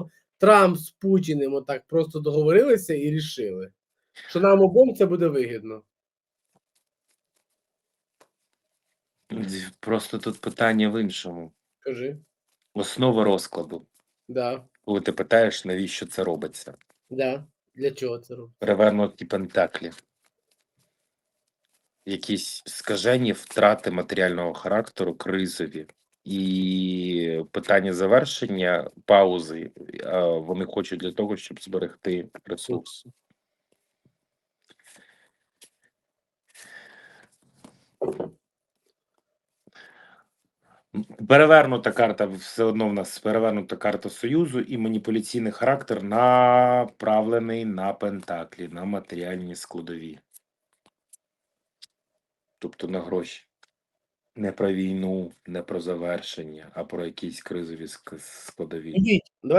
реально Трамп з Путіним отак просто договорилися і рішили, що нам обом це буде вигідно. Просто тут питання в іншому. Кажи. Основа розкладу. Да, Коли ти питаєш, навіщо це робиться? да. Для чого це робити? Перевернуті пентаклі. Якісь скажені втрати матеріального характеру, кризові. І питання завершення паузи вони хочуть для того, щоб зберегти ресурс. Перевернута карта, все одно в нас перевернута карта Союзу і маніпуляційний характер направлений на пентаклі, на матеріальні складові. Тобто на гроші. Не про війну, не про завершення, а про якісь кризові ск- складові. Ідіть, давай